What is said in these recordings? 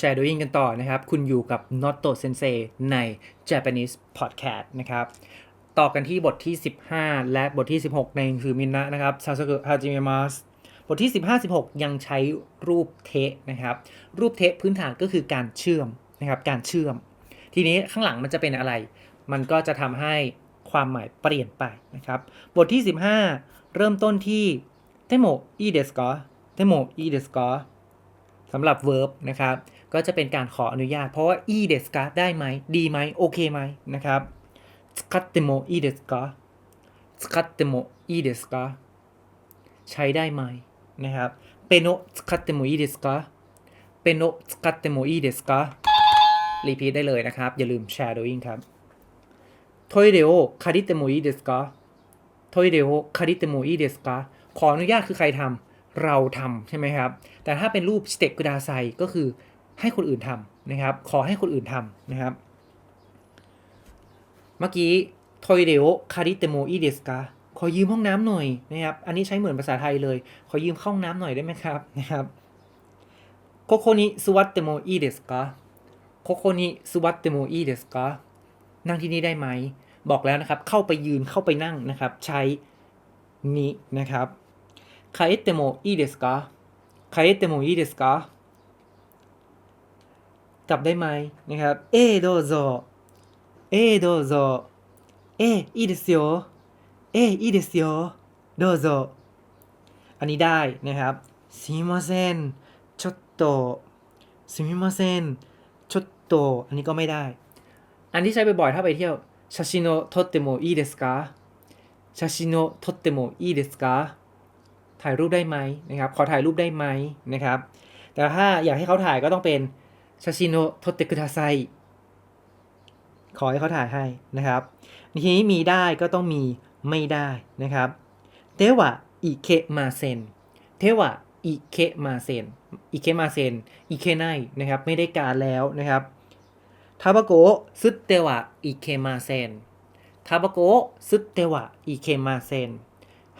มา shadowing กันต่อนะครับ คุณอยู่กับ Noto Sensei ใน Japanese Podcast นะครับ ต่อกันที่บทที่ 15 และบทที่ 16 ในคือมินนะนะครับซาสึเกะฮาจิเมมัสบทที่ 15 16 ยังใช้รูปเทะนะครับ รูปเทะพื้นฐานก็คือการเชื่อมนะครับ การเชื่อม ทีนี้ข้างหลังมันจะเป็นอะไร มันก็จะทำให้ความหมายเปลี่ยนไปนะครับ บทที่ 15 เริ่มต้นที่เทโมอีเดสกอเทโมอีเดสกอสำหรับ verb นะครับ ก็จะเป็นการขออนุญาต เพราะว่าอีเดสกาได้ไหม ดีไหม โอเคไหมนะครับ使ってもいいですか使ってもいいですかใช้ได้ไหมนะครับเปโน使ってもいいですかเปโน使ってもいいですかรีพีทได้เลยนะครับ อย่าลืม shadowing ครับトイレを借りてもいいですかトイレを借りてもいいですかขออนุญาตคือใครทำเราทำใช่ไหมครับ แต่ถ้าเป็นรูปสเต็กกุดาไซก็คือ ให้คนอื่นทำนะครับ ขอให้คนอื่นทำนะครับ เมื่อกี้โทยเดโอคาริเตโมอีเดสกาขอยืมห้องน้ำหน่อยนะครับ อันนี้ใช้เหมือนภาษาไทยเลย ขอยืมเข้าห้องน้ำหน่อยได้ไหมครับนะครับโคโคนิสวัตเตโมอีเดสกาโคโคนิสวัตเตโมอีเดสกานั่งที่นี่ได้ไหม บอกแล้วนะครับ เข้าไปยืนเข้าไปนั่งนะครับ ใช้นี้นะครับคาเอเตโมอีเดสกาคาเอ จับได้ไหมนะครับ เอโดโซ เอโดโซ เออีเดซิโอ เออีเดซิโอ โดโซ อันนี้ได้นะครับซิมิมาเซนชดโตซิมิมาเซนชดโตอันนี้ก็ไม่ได้ อันที่ใช้บ่อยๆ ถ้าไปเที่ยวชาชิโนโทเตโมอีเดสกาชาชิโนโทเตโมอีเดสกาถ่ายรูปได้ไหมนะครับ ขอถ่ายรูปได้ไหมนะครับ แต่ถ้าอยากให้เขาถ่ายก็ต้องเป็น ชาชิโนโทเตคุทาไซขอให้เขาถ่ายให้นะครับทีนี้มีได้ก็ต้องมีไม่ได้นะครับเทวะอิเคมาเซนเทวะอิเคมาเซนอิเคมาเซนอิเคไนนะครับไม่ได้การแล้วนะครับทาบโกซึเทวะอิเคมาเซนทาบโกซึเทวะอิเคมาเซน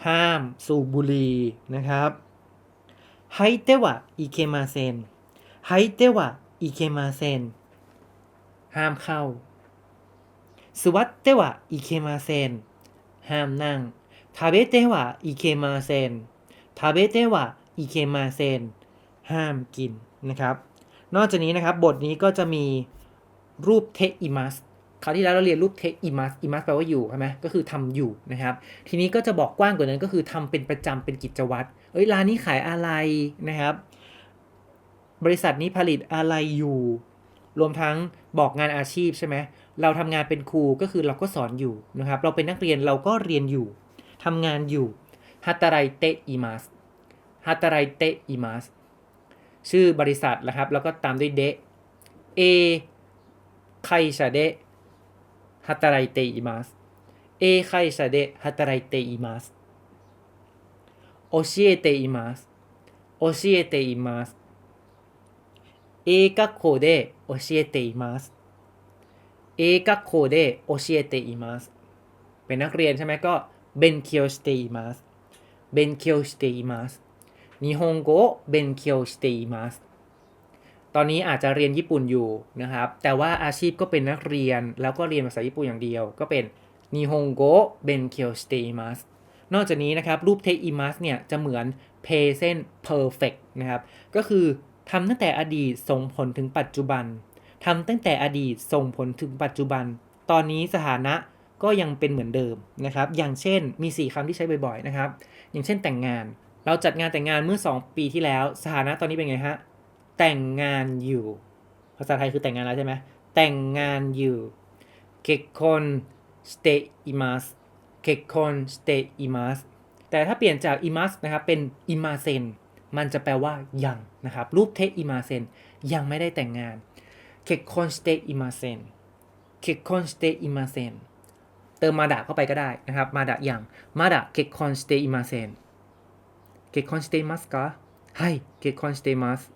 ห้ามสูบบุหรี่นะครับไฮเทวะอิเคมาเซนไฮเทวะ อิเคมาเซนห้ามเข้า สวัสดีวะอิเคมาเซนห้ามนั่งทาเบเตวะอิเคมาเซนทาเบเตวะอิเคมาเซนห้ามกินนะครับ นอกจากนี้นะครับบทนี้ก็จะมีรูปเทอิมัสคราวที่แล้วเราเรียนรูปเทอิมัสอิมัสแปลว่าอยู่ใช่ไหมก็คือทำอยู่นะครับ ทีนี้ก็จะบอกกว้างกว่านั้นก็คือทำเป็นประจำเป็นกิจวัตรเอ้ยร้านนี้ขายอะไรนะครับ บริษัทนี้ผลิตอะไรอยู่ รวมทั้งบอกงานอาชีพใช่ไหมเราทำงานเป็นครูก็คือเราก็สอนอยู่นะครับ เราเป็นนักเรียนเราก็เรียนอยู่ ทำงานอยู่ฮัตารายเตอิมาสฮัตารายเตอิมาสชื่อบริษัทนะครับ แล้วก็ตามด้วยเดเอไคชาเดะฮัตารายเตอิมาสเอไคชาเดะฮัตารายเตอิมาสโอชิเอเตอิมาสโอชิเอเตอิมาส เอกักโคเดโอชิเอเตอิมัสเอกัโคเดโอชิเเตอิมัสเป็นนักเรียนใช่ไหมก็เบนเคียวสเตอิมัสเบนเคียวสเตอิมัสนิฮงโกเบนเคียวสเตอิมัสตอนนี้อาจจะเรียนญี่ปุ่นอยู่นะครับ แต่ว่าอาชีพก็เป็นนักเรียนแล้วก็เรียนภาษาญี่ปุ่นอย่างเดียว ก็เป็นนิฮงโกเบนเคียวสเตอิมัสนอกจากนี้นะครับ รูปเทอิมัสเนี่ยจะเหมือนเพเซนเพอร์เฟกนะครับ ก็คือ ทำตั้งแต่อดีตส่งผลถึงปัจจุบันทำตั้งแต่อดีตส่งผลถึงปัจจุบัน ตอนนี้สถานะก็ยังเป็นเหมือนเดิมนะครับ อย่างเช่นมี 4คำที่ใช้บ่อยๆนะครับ อย่างเช่นแต่งงาน เราจัดงานแต่งงานเมื่อ 2 ปีที่แล้ว สถานะตอนนี้เป็นไงฮะ แต่งงานอยู่ ภาษาไทยคือแต่งงานแล้วใช่ไหมแต่งงานอยู่เกคอนสเตอิมัสเกคอนสเตอิมัสแต่ถ้าเปลี่ยนจากอิมัสนะครับเป็นอิมาเซน มันจะแปลว่ายังนะครับ รูปเทอิมาเซนยังไม่ได้แต่งงานเคคอนสเตอิมาเซนเคคอนสเตอิมาเซนเติมมาดะเข้าไปก็ได้นะครับ มาดะยังมาดะเคคอนสเตอิมาเซนเคคอนสเตมัสกะはい結婚しています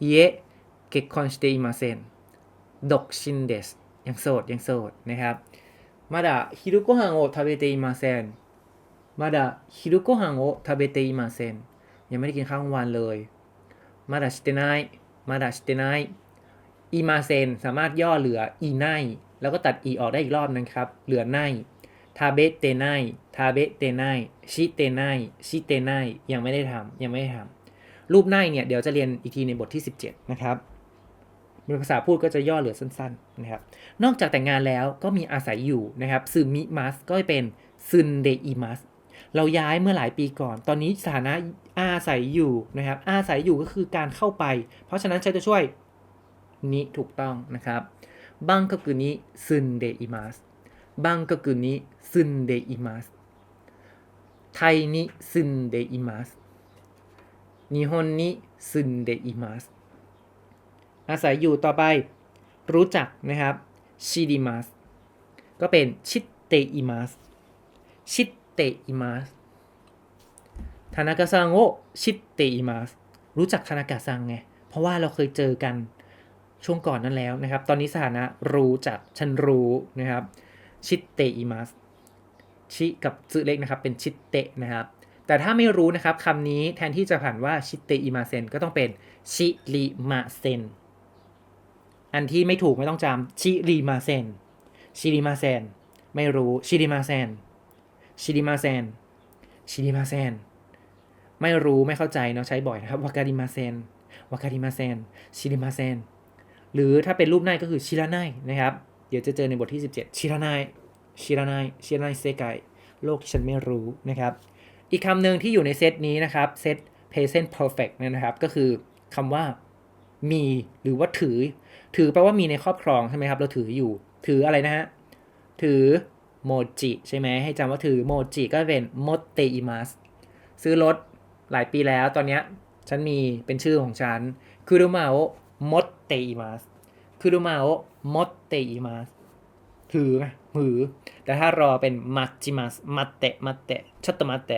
いえ結婚していません独身ですยังโสดยังโสดนะครับまだ昼ご飯を食べていませんまだ昼ご飯を食べていません ยังไม่ได้กินข้าวกลางวันเลยมาดาชิเตไนมาดาชิเตไนอีมาเซนสามารถย่อเหลืออีไนแล้วก็ตัดอีออกได้อีกรอบนึงครับ เหลือไนทาเบเตไนทาเบเตไนชิเตไนชิเตไนยังไม่ได้ทำยังไม่ได้ทำรูปไนเนี่ยเดี๋ยวจะเรียนอีกทีในบทที่ 17 นะครับเป็นภาษาพูดก็จะย่อเหลือสั้นๆนะครับ นอกจากแต่งงานแล้วก็มีอาศัยอยู่นะครับซึมิมัสก็เป็นซึนเดอิมัสเราย้ายเมื่อหลายปีก่อน ตอนนี้สถานะอาศัยอยู่นะครับ อาศัยอยู่ก็คือการเข้าไป เพราะฉะนั้นใช้ตัวช่วยนี้ถูกต้องนะครับบังก็คือนี้ซึนเดอิมัสบังก็คือนี้ซึนเดอิมัสไทยนี้ซึนเดอิมัสนิฮอนนี้ซึนเดอิมัสอาศัยอยู่ต่อไปรู้จักนะครับชิดิมัสก็เป็นชิเตอิมัสชิเตอิมัส ธนากะซังโอชิเตอิมัสรู้จักธนากะซังไง เพราะว่าเราเคยเจอกันช่วงก่อนนั้นแล้วนะครับ ตอนนี้สถานะรู้จักฉันรู้นะครับชิตเตอิมัสชิกับจือเล็กนะครับ เป็นชิตเตะนะครับ แต่ถ้าไม่รู้นะครับคำนี้แทนที่จะผ่านว่าชิตเตอิมาเซนก็ต้องเป็นชิริมาเซนอันที่ไม่ถูกไม่ต้องจำชิริมาเซนชิริมาเซนไม่รู้ชิริมาเซนชิริมาเซนชิริมาเซน ไม่รู้ไม่เข้าใจเนาะใช้บ่อยนะครับวาการิมาเซนวาการิมาเซนชิริมาเซนหรือถ้าเป็นรูปไนก็คือชิราไนนะครับ เดี๋ยวจะเจอในบทที่ 17 ชิราไนชิราไนชิราไนเซไกโลกที่ฉันไม่รู้นะครับ อีกคำหนึ่งที่อยู่ในเซตนี้นะครับเซต present perfect เนี่ยนะครับ ก็คือคำว่ามีหรือว่าถือ ถือแปลว่ามีในครอบครองใช่ไหมครับ เราถืออยู่ ถืออะไรนะฮะ ถือโมจิใช่ไหมให้จำว่าถือโมจิก็เป็นโมเตอิมัสซื้อรถ หลายปีแล้วตอนเนี้ยฉันมีเป็นชื่อของฉันคุรุมาโอโมเตอิมัสคุรุมาโอโมเตอิมัสถือไงถือ แต่ถ้ารอเป็นมัจจิมัสมัตเตมัตเตชอตตมัตเต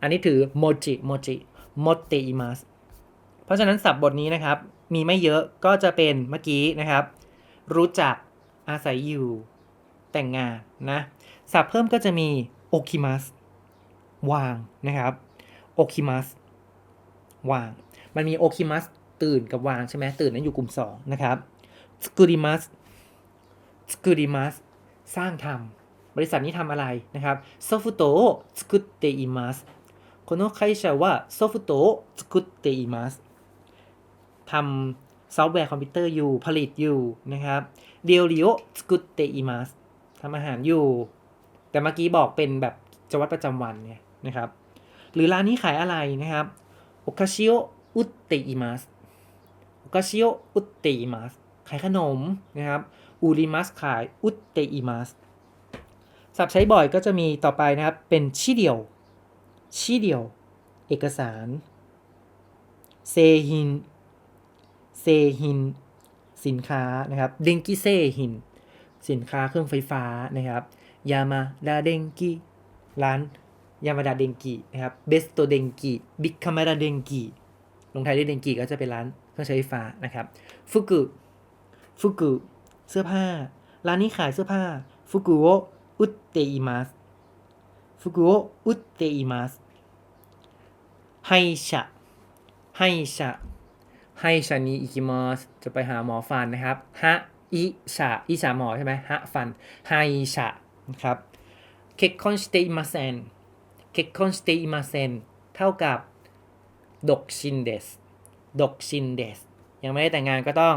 อันนี้ถือโมจิโมจิโมเตอิมัสเพราะฉะนั้นศัพท์บทนี้นะครับ มีไม่เยอะก็จะเป็นเมื่อกี้นะครับ รู้จักอาศัยอยู่ แต่งงานนะศัพท์เพิ่มก็จะมีโอคิมัสวางนะครับ โอคิมัสวาง มันมีโอคิมัสตื่นกับวางใช่ไหมตื่นนั้นอยู่กลุ่ม 2 นะครับสกุริมัสสกุริมัสสร้างทำบริษัทนี้ทำอะไรนะครับโซฟุโตสกุเตอิมัสこの会社はソフトを作っていますทำซอฟต์แวร์คอมพิวเตอร์อยู่ผลิตอยู่นะครับเรียวริโอสกุเตอิมัสทำอาหารอยู่ แต่เมื่อกี้บอกเป็นแบบจวัตประจำวันเนี่ยนะครับ หรือร้านนี้ขายอะไรนะครับโอคาชิโออุตเตอิมัสโอคาชิโออุตเตอิมัสขายขนมนะครับอูริมัสขายอุตเตอิมัสศัพท์ใช้บ่อยก็จะมีต่อไปนะครับ เป็นชิเดียว ชิเดียว เอกสาร เซฮิน เซฮิน สินค้านะครับเดงกิเซฮิน สินค้าเครื่องไฟฟ้านะครับ ยามาดาเดงกิร้าน ยามาดาเดงกินะครับเบสโตเดงกิบิ๊กคามาดาเดงกิลงท้ายด้วยเดงกิก็จะเป็นร้านเครื่องใช้ไฟฟ้านะครับฟุกุฟุกุเสื้อผ้า ร้านนี้ขายเสื้อผ้าฟุกุโออุตเตอิมัสฟุกุโออุตเตอิมัสไฮชะไฮชะไฮชะนี้อิกิมัสจะไปหาหมอฟันนะครับฮะอิชะอิชะหมอใช่ไหมฮะฟันไฮชะนะครับเคคอนสเตอิมาเซน เคคอนสเตอิมาเซนเท่ากับดกชินเดสดกชินเดสยังไม่ได้แต่งงานก็ต้อง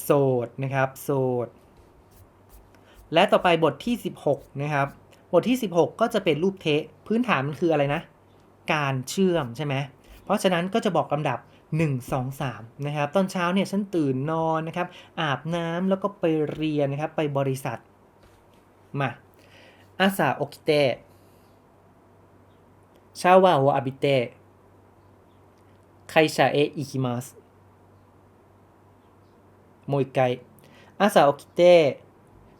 โสดนะครับโสดและต่อไปบทที่ 16 นะครับ บทที่ 16 ก็จะเป็นรูปเทะพื้นฐานมันคืออะไรนะ การเชื่อมใช่ไหมเพราะฉะนั้นก็จะบอกลำดับ 1 2 3 นะครับ ตอนเช้าเนี่ยฉันตื่นนอนนะครับ อาบน้ำแล้วก็ไปเรียนนะครับ ไปบริษัท มาอาซาโอคิเตะ ชาวาโออาบิเตะไคชาเอะอิคิมัสもう一回朝起きて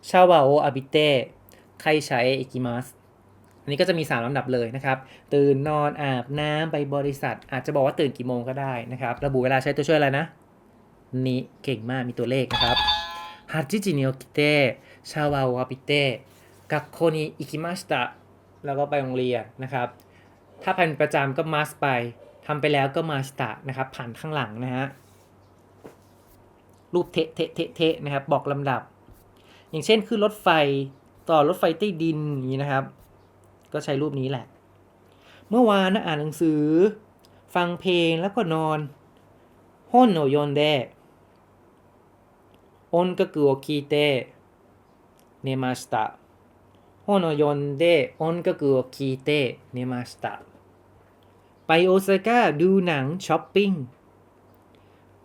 シャワーを浴びて会社へ行きますอันนี้ก็จะมี 3ลำดับเลยนะครับ ตื่นนอนอาบน้ำไปบริษัท อาจจะบอกว่าตื่นกี่โมงก็ได้นะครับ ระบุเวลาใช้ตัวช่วยอะไรนะ นี่เก่งมากมีตัวเลขนะครับ8時に起きてシャワーを浴びて学校に行きましたแล้วก็ไปโรงเรียนนะครับ ถ้าพันประจำก็มาสไปทำไปแล้วก็มาชตานะครับผ่านข้างหลังนะฮะรูปเทะเทะเทะเทะนะครับ บอกลำดับ อย่างเช่นขึ้นรถไฟต่อรถไฟใต้ดินนี้นะครับ ก็ใช้รูปนี้แหละ เมื่อวานนะอ่านหนังสือ ฟังเพลงแล้วก็นอนห้นโนยนเดโอนก็คือโอคีเตเนมาสตา 本を読んで音楽を聴いて寝ましたไปโอซาก้าดูหนังช้อปปิ้ง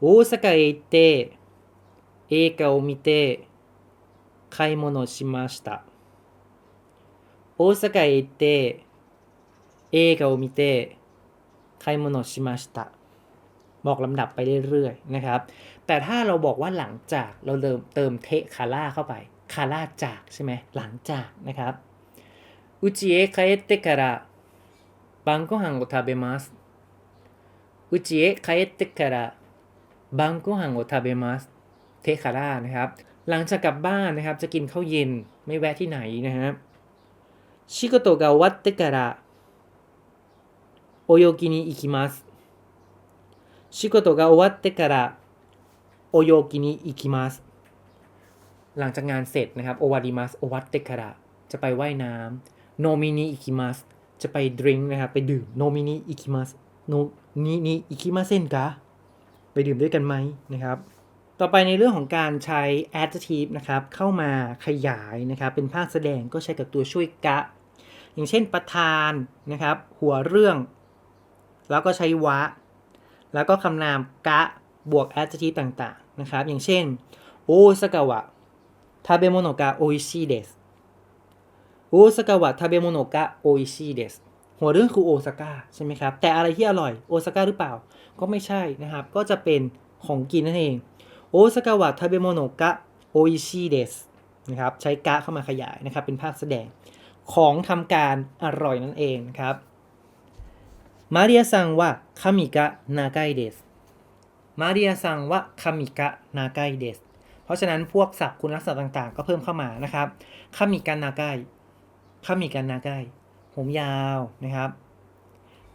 โอซาก้าへ行って映画を見て買い物しました大阪へ行って映画を見て買い物しましたบอกลำดับไปเรื่อยๆนะครับ แต่ถ้าเราบอกว่าหลังจากเราเติมเติมเทคาร่าเข้าไป คาร่าจากใช่ไหมหลังจากนะครับอุจิเอะ帰ってから晩ご飯を食べますอุจิเอะ帰ってから晩ご飯を食べますเทคาร่านะครับ หลังจากกลับบ้านนะครับ จะกินข้าวเย็นไม่แวะที่ไหนนะครับ仕事が終わってから泳ぎに行きます仕事が終わってから泳ぎに行きます หลังจากงานเสร็จนะครับโอวาดิมัสโอวัตเตคาระจะไปว่ายน้ำโนมินิอิคิมัสจะไปดื่มนะครับไปดื่มโนมินิอิคิมัสโนนินิอิคิมัสเซนกะไปดื่มด้วยกันไหมนะครับ ต่อไปในเรื่องของการใช้ adjective นะครับเข้ามาขยายนะครับเป็นภาคแสดงก็ใช้กับตัวช่วยกะ อย่างเช่นประธานนะครับหัวเรื่อง แล้วก็ใช้วะ แล้วก็คำนามกะบวก adjective ต่างๆนะครับอย่างเช่นโอซากาวะ ทาเบโมโนกะโออิชิเดสโอซากาวะทาเบโมโนกะโออิชิเดสหัวเรื่องคือโอซาก้าใช่ไหมครับ แต่อะไรที่อร่อยโอซาก้าหรือเปล่า ก็ไม่ใช่นะครับ ก็จะเป็นของกินนั่นเองโอซากาวะทาเบโมโนกะโออิชิเดสนะครับใช้กะเข้ามาขยายนะครับ เป็นภาคแสดงของทำการอร่อยนั่นเองนะครับมาริยาซังว่าคามิกะนากายเดสมาริยาซังว่าคามิกะนากายเดส ราะฉะนั้นพวกศัพท์คุณลักษณะต่างๆ ก็เพิ่มเข้ามานะครับคามิกะนากายคามิกะนากายผมยาวนะครับ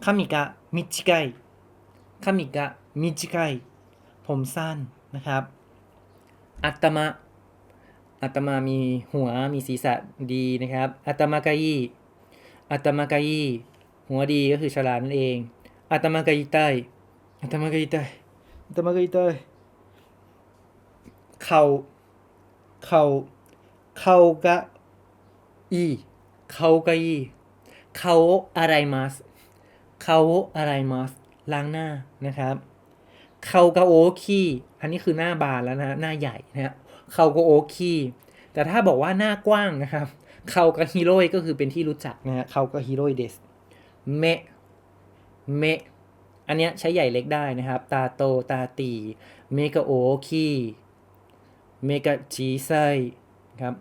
คามิกะมิจิไกคามิกะมิจิไกผมสั้นนะครับ อัตมะอัตมามีหัวมีศีรษะดีนะครับ อัตมากายีอัตมากายีหัวดีก็คือฉลาดนั่นเอง อัตมากายีใต้อัตมากายีใต้อัตมากายีใต้ เขาเขาเขากะอีเขากะอีเขาอะไรมาสเขาอะไรมาสล้างหน้านะครับเขากะโอคีอันนี้คือหน้าบานแล้วนะหน้าใหญ่นะฮะเขาก็โอคีแต่ถ้าบอกว่าหน้ากว้างนะครับเขากะฮิโร่ก็คือเป็นที่รู้จักนะฮะเขากะฮิโร่เดสเมเมอันเนี้ยใช้ใหญ่เล็กได้นะครับ ตาโตตาตีเมกะโอคี เมกะจีไซครับ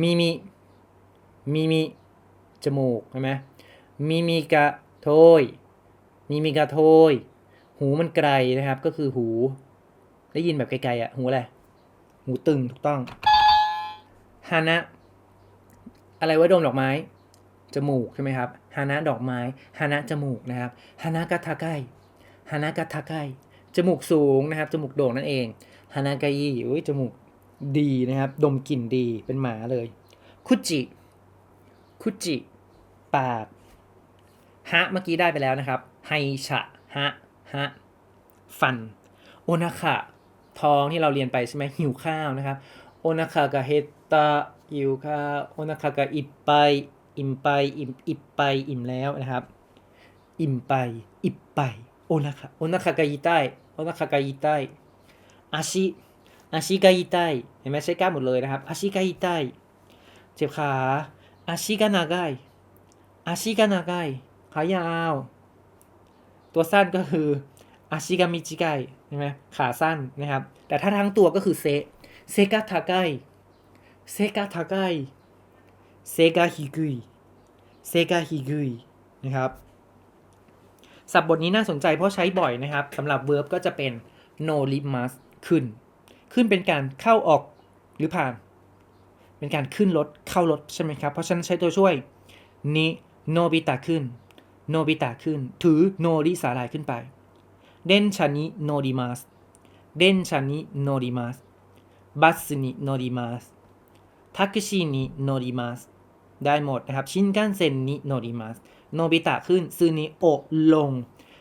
มิมิมิมิจมูกใช่ไหมมิมิกะโทยมิมิกะโทยหูมันไกลนะครับ ก็คือหู ได้ยินแบบไกลๆอะ หูอะไร หูตึงถูกต้องฮานะอะไรไว้ดมดอกไม้ จมูกใช่ไหมครับฮานะดอกไม้ฮานะจมูกนะครับฮานะกะทาไกฮานะกะทาไกจมูกสูงนะครับ จมูกโด่งนั่นเองฮานากายิอุ้ยจมูก ดีนะครับ ดมกลิ่นดีเป็นหมาเลย คุจิ คุจิ ปาก ฮะ เมื่อกี้ได้ไปแล้วนะครับ ไฮชะฮะ ฮะ ฟัน โอนาคะท้องที่เราเรียนไปใช่ไหมหิวข้าวนะครับ โอนาคะกะเฮตตาหิวข้าว โอนาคะกะอิบไป อิ่มไป อิ่ม อิบไป อิ่มแล้วนะครับ อิ่มไป อิบไป โอนาคะโอนาคะกะยิไตโอนาคะกะยิไตอาชิ อาชิกายิไตเห็นไหมใช้กล้ามหมดเลยนะครับอาชิกายิไตเจ็บขาอาชิกานากายอาชิกานากายขายาว ตัวสั้นก็คืออาชิกามิจิไกใช่ไหมขาสั้นนะครับ แต่ถ้าทั้งตัวก็คือเซเซกาทาไกเซกาทาไกเซกาฮิกุยเซกาฮิกุยนะครับศัพท์บทนี้น่าสนใจเพราะใช้บ่อยนะครับสำหรับ verb ก็จะเป็น no limas ขึ้น ขึ้นเป็นการเข้าออกหรือผ่าน เป็นการขึ้นรถเข้ารถใช่ไหมครับ เพราะฉะนั้นใช้ตัวช่วยนี้โนบิตะขึ้น โนบิตะขึ้น ถือโนริสาลายขึ้นไป เด่นชันนี้โนดิมาสเด่นชันนี้โนดิมาสบัสนี้โนดิมาสทักชินี้โนดิมาสได้หมดนะครับ ชินกันเซ็นนี้โนดิมาสโนบิตะขึ้นซึนิโอลง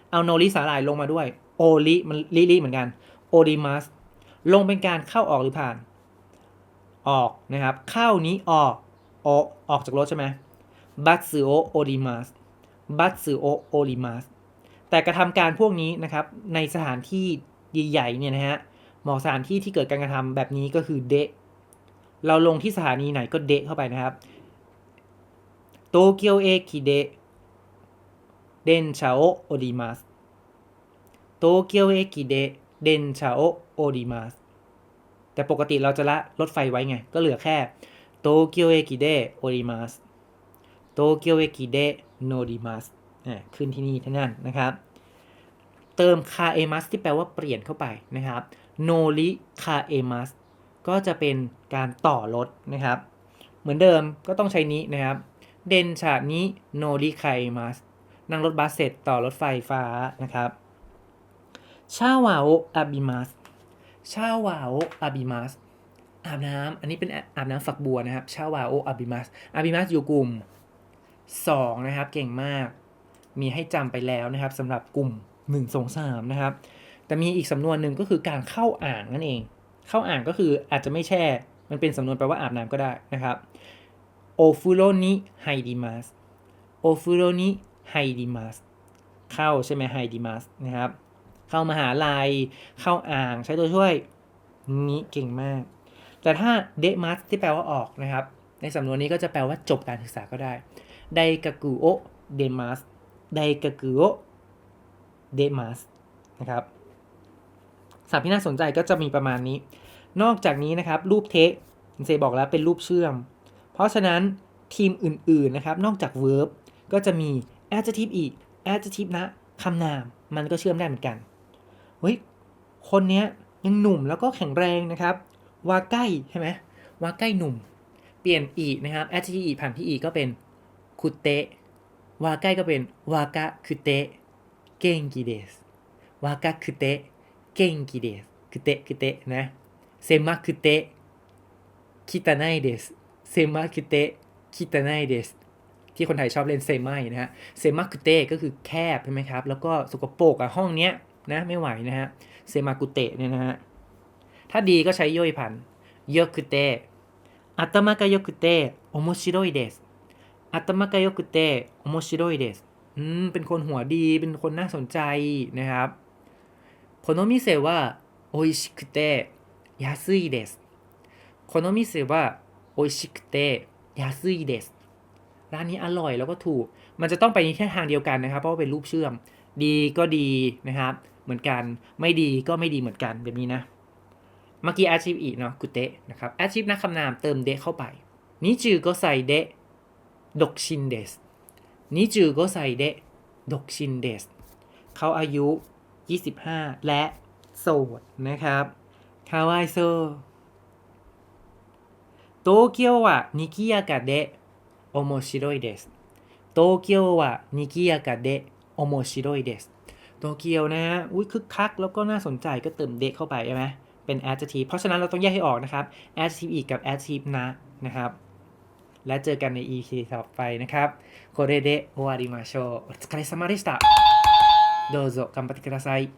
เอาโนริสาลายลงมาด้วย โอริมันลิลิเหมือนกัน โอริมาส ลงเป็นการเข้าออกหรือผ่าน ออกนะครับ เข้านี้ออกโอกออกจากรถใช่ไหมบัตสึโอโอริมัสบัตสึโอโอริมัสแต่กระทำการพวกนี้นะครับ ในสถานที่ใหญ่ๆเนี่ยนะฮะเหมาะสถานที่ที่เกิดการกระทำแบบนี้ก็คือเดะเราลงที่สถานีไหนก็เดะเข้าไปนะครับโตเกียวเอคิเดะเดนชาโอโอริมัสโตเกียวเอคิเดะ เดนชาโอโอริมัสแต่ปกติเราจะละรถไฟไว้ไง ก็เหลือแค่โตเกียวเอคิเดโอริมัสโตเกียวเอคิเดโนริมัสอ่าขึ้นที่นี่ที่นั่นนะครับ เติมคาเอมัสที่แปลว่าเปลี่ยนเข้าไปนะครับโนริคาเอมัสก็จะเป็นการต่อรถนะครับ เหมือนเดิมก็ต้องใช้นี้นะครับ เดนชานี้โนริคาเอมัสนั่งรถบัสเสร็จต่อรถไฟฟ้านะครับ ชาวาโออาบิมัสชาวาโออาบิมัสอาบน้ำอันนี้เป็นอาบน้ำฝักบัวนะครับ ชาวาโออาบิมัสอาบิมัสอยู่กลุ่ม 2 นะครับ เก่งมาก มีให้จำไปแล้วนะครับสำหรับกลุ่ม 1 2 3 นะครับ แต่มีอีกสำนวนหนึ่งก็คือการเข้าอ่างนั่นเอง เข้าอ่างก็คืออาจจะไม่แช่ มันเป็นสำนวนแปลว่าอาบน้ำก็ได้นะครับโอฟุโรนิไฮดิมัสโอฟุโรนิไฮดิมัสเข้าใช่ไหมไฮดิมัสนะครับ เข้ามหาลัย เข้าอ่างใช้ตัวช่วยนี้เก่งมาก แต่ถ้าเดมัสที่แปลว่าออกนะครับ ในสำนวนนี้ก็จะแปลว่าจบการศึกษาก็ได้ไดกากุโอเดมัสไดกากุโอเดมัสนะครับศัพท์ที่น่าสนใจก็จะมีประมาณนี้ นอกจากนี้นะครับ รูปเทคเซบอกแล้วเป็นรูปเชื่อม เพราะฉะนั้นทีมอื่นๆนะครับ นอกจาก verb ก็จะมี adjective อีก adjective นะคำนาม มันก็เชื่อมได้เหมือนกัน เฮ้ยคนเนี้ยยังหนุ่มแล้วก็แข็งแรงนะครับวาใกล้ใช่ไหมวาใกล้หนุ่ม เปลี่ยนอีนะครับ adjective อีผ่านที่อีกก็เป็นคุเตะวาใกล้ก็เป็นวากะคุเตะเก่งกีเดสวากะคุเตะเก่งกีเดสคุเตะคุเตะนะเซมาคุเตะคิตาไนเดสเซมาคุเตะคิตาไนเดสที่คนไทยชอบเล่นเซมานะฮะเซมาคุเตะก็คือแคบใช่ไหมครับ แล้วก็สกปรกอะห้องเนี้ย นะไม่ไหวนะฮะเซมากุเตะเนี่ยนะฮะถ้าดีก็ใช้ย่อยพันโยคุเตะ頭が良くて面白いです頭が良くて面白いですอืม เป็นคนหัวดี เป็นคนน่าสนใจนะครับこの店は美味しくて安いですこの店は美味しくて安いですร้านนี้อร่อยแล้วก็ถูก มันจะต้องไปในแค่ทางเดียวกันนะครับ เพราะว่าเป็นรูปเชื่อม ดีก็ดีนะครับ เหมือนกัน ไม่ดีก็ไม่ดีเหมือนกันแบบนี้นะ เมื่อกี้อาชีพอีกเนาะกุเตะนะครับอาชีพนักคำนามเติมเดะเข้าไปนิจูก็ใส่เดะดกชินเดสนิจูก็ใส่เดะดกชินเดสเขาอายุ 25 และโสดนะครับคาวายโซโตเกียววะนิกิยากะเดะโอโมชิโรยเดสโตเกียววะนิกิยากะเดะโอโมชิโรยเดส ฮะอุ้ยคึกคักแล้วก็น่าสนใจก็เติมเดะเข้าไปใช่ไหมเป็น adjective เพราะฉะนั้นเราต้องแยกให้ออกนะครับ adjective อีกกับ adjective นะนะครับ และเจอกันใน EP ต่อไปนะครับこれで終わりましょうお疲れ様でしたどうぞ頑張ってください